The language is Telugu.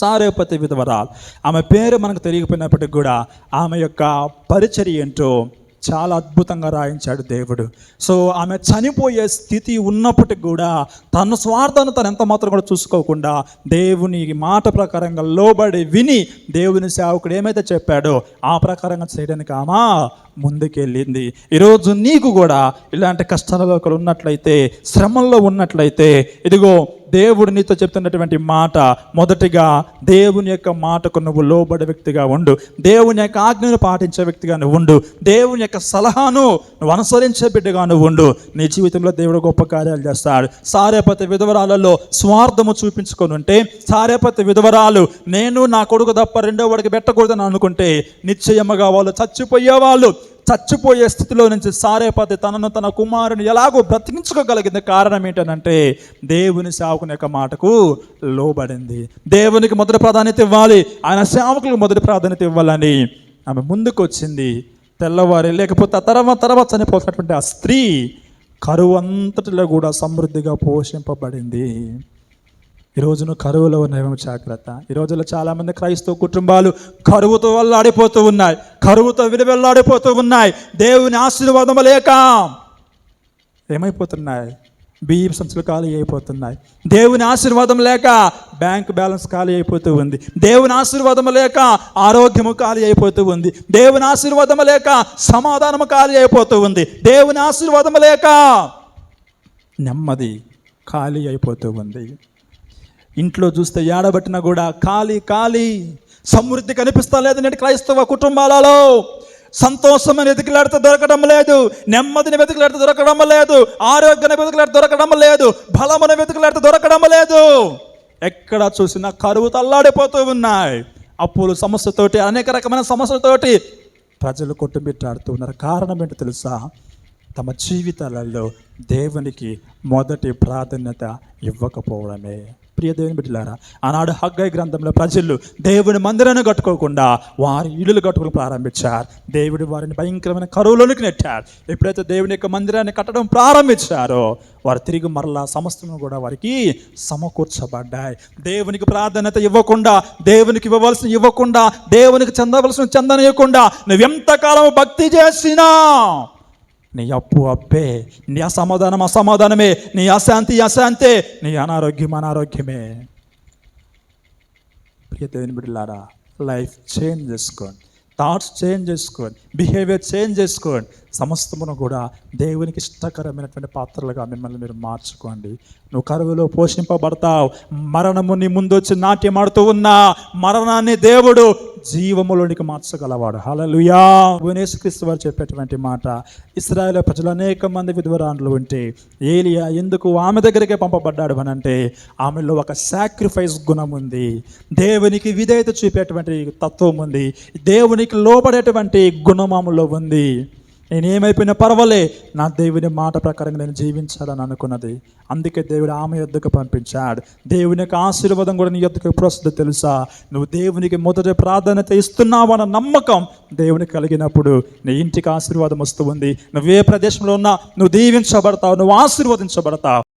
సారేపతి విధవరాల్. ఆమె పేరు మనకు తెలియకపోయినప్పటికీ కూడా ఆమె యొక్క పరిచర్య ఏంటో చాలా అద్భుతంగా రాయించాడు దేవుడు. సో ఆమె చనిపోయే స్థితి ఉన్నప్పటికి కూడా తన స్వార్థాన్ని తను ఎంత మాత్రం కూడా చూసుకోకుండా దేవుని మాట ప్రకారంగా లోబడి విని దేవుని సేవకుడు ఏమైతే చెప్పాడో ఆ ప్రకారంగా చేయడానికి ఆమె ముందుకెళ్ళింది. ఈరోజు నీకు కూడా ఇలాంటి కష్టాలలో ఒకరు ఉన్నట్లయితే శ్రమంలో ఉన్నట్లయితే ఇదిగో దేవుడు నీతో చెప్తున్నటువంటి మాట మొదటిగా దేవుని యొక్క మాటకు నువ్వు లోబడే వ్యక్తిగా ఉండు. దేవుని యొక్క ఆజ్ఞను పాటించే వ్యక్తిగా నువ్వు ఉండు. దేవుని యొక్క సలహాను నువ్వు అనుసరించే బిడ్డగా నువ్వు ఉండు. నీ జీవితంలో దేవుడు గొప్ప కార్యాలు చేస్తాడు. సారేపతి విధవరాలలో స్వార్థము చూపించుకొని ఉంటే సారేపతి విధవరాలు నేను నా కొడుకు తప్ప రెండో వాడికి పెట్టకూడదని అనుకుంటే నిశ్చయముగా వాళ్ళు చచ్చిపోయేవాళ్ళు. చచ్చిపోయే స్థితిలో నుంచి సారేపతి తనను తన కుమారుని ఎలాగో బ్రతికించుకోగలిగింది కారణం ఏంటనంటే దేవుని సేవకుని యొక్క మాటకు లోబడింది. దేవునికి మొదటి ప్రాధాన్యత ఇవ్వాలి. ఆయన సేవకులకు మొదటి ప్రాధాన్యత ఇవ్వాలని ఆమె ముందుకు వచ్చింది తెల్లవారి లేకపోతే తర్వాత తర్వాత చనిపోతున్నటువంటి ఆ స్త్రీ కరువు అంతటిలో కూడా సమృద్ధిగా పోషింపబడింది. ఈ రోజున కరువులో ఉన్నాయేమో జాగ్రత్త? ఈ రోజుల్లో చాలామంది క్రైస్తవ కుటుంబాలు కరువుతో వల్లాడిపోతూ ఉన్నాయి. కరువుతో విలువెల్లాడిపోతూ ఉన్నాయి. దేవుని ఆశీర్వాదం లేక ఏమైపోతున్నాయి? బియ్యం సంచులు ఖాళీ అయిపోతున్నాయి. దేవుని ఆశీర్వాదం లేక బ్యాంక్ బ్యాలెన్స్ ఖాళీ అయిపోతూ ఉంది. దేవుని ఆశీర్వాదం లేక ఆరోగ్యము ఖాళీ అయిపోతూ ఉంది. దేవుని ఆశీర్వాదం లేక సమాధానము ఖాళీ అయిపోతూ ఉంది. దేవుని ఆశీర్వాదం లేక నెమ్మది ఖాళీ అయిపోతూ ఉంది. ఇంట్లో చూస్తే ఏడబట్టినా కూడా ఖాళీ ఖాళీ. సమృద్ధి కనిపిస్తా లేదు నేటి క్రైస్తవ కుటుంబాలలో. సంతోషమని వెతికిలాడితే దొరకడం లేదు. నెమ్మదిని వెతికిలాడితే దొరకడం లేదు. ఆరోగ్యాన్ని వెతికిలాడితే దొరకడం లేదు. బలమును వెతికిలాడితే దొరకడం లేదు. ఎక్కడ చూసినా కరువు తల్లాడిపోతూ ఉన్నాయి. అప్పులు సమస్యతోటి అనేక రకమైన సమస్యలతోటి ప్రజలు కొట్టుమిట్టాడుతూ ఉన్నారు. కారణం ఏంటో తెలుసా? తమ జీవితాలలో దేవునికి మొదటి ప్రాధాన్యత ఇవ్వకపోవడమే. ప్రియ దేవుని బిడ్డలారా ఆనాడు హగ్గై గ్రంథంలో ప్రజలు దేవుని మందిరాన్ని కట్టుకోకుండా వారి ఇల్లులు కట్టుకుని ప్రారంభించారు. దేవుడు వారిని భయంకరమైన కరువులోనికి నెట్టారు. ఎప్పుడైతే దేవుని యొక్క మందిరాన్ని కట్టడం ప్రారంభించారో వారు తిరిగి మరలా సమస్తము కూడా వారికి సమకూర్చబడ్డాయి. దేవునికి ప్రాధాన్యత ఇవ్వకుండా దేవునికి ఇవ్వవలసిన ఇవ్వకుండా దేవునికి చెందవలసిన చెందనీయకుండా నువ్వెంతకాలం భక్తి చేసినా నీ అప్పు అప్పే నీ అసమాధానం అసమాధానమే నీ అశాంతి అశాంతే నీ అనారోగ్యం అనారోగ్యమే. ప్రియ దేవుని బిడ్డలారా లైఫ్ చేంజ్ చేసుకోండి. థాట్స్ చేంజ్ చేసుకోండి. బిహేవియర్ చేంజ్ చేసుకోండి. సమస్తమును కూడా దేవునికి ఇష్టకరమైనటువంటి పాత్రలుగా మిమ్మల్ని మీరు మార్చుకోండి. నువ్వు కరువులో పోషింపబడతావు. మరణము నీ ముందు వచ్చి నాట్యమాడుతూ ఉన్నా మరణాన్ని దేవుడు జీవములోనికి మార్చగలవాడు. హలలుయా క్రీస్తు వారు చెప్పేటువంటి మాట ఇస్రాయల్ ప్రజలు అనేక మంది విధవరాండ్లు ఉంటే ఏలియా ఎందుకు ఆమె దగ్గరికే పంపబడ్డాడు అని అంటే ఆమెలో ఒక సాక్రిఫైస్ గుణం ఉంది. దేవునికి విధేయత చూపేటువంటి తత్వం ఉంది. దేవునికి లోపడేటువంటి గుణం ఆమెలో ఉంది. నేను ఏమైపోయినా పర్వాలే. నా దేవుని మాట ప్రకారంగా నేను జీవించాలని అనుకున్నది. అందుకే దేవుడు ఆమె యొద్దకు పంపించాడు. దేవుని యొక్క ఆశీర్వాదం కూడా నీ యొద్దకు ఎప్పుడు వస్తుందో తెలుసా? నువ్వు దేవునికి మొదట ప్రాధాన్యత ఇస్తున్నావు అన్న నమ్మకం దేవుని కలిగినప్పుడు నీ ఇంటికి ఆశీర్వాదం వస్తూ ఉంది. నువ్వు ఏ ప్రదేశంలో ఉన్నా నువ్వు దీవించబడతావు నువ్వు ఆశీర్వదించబడతావు.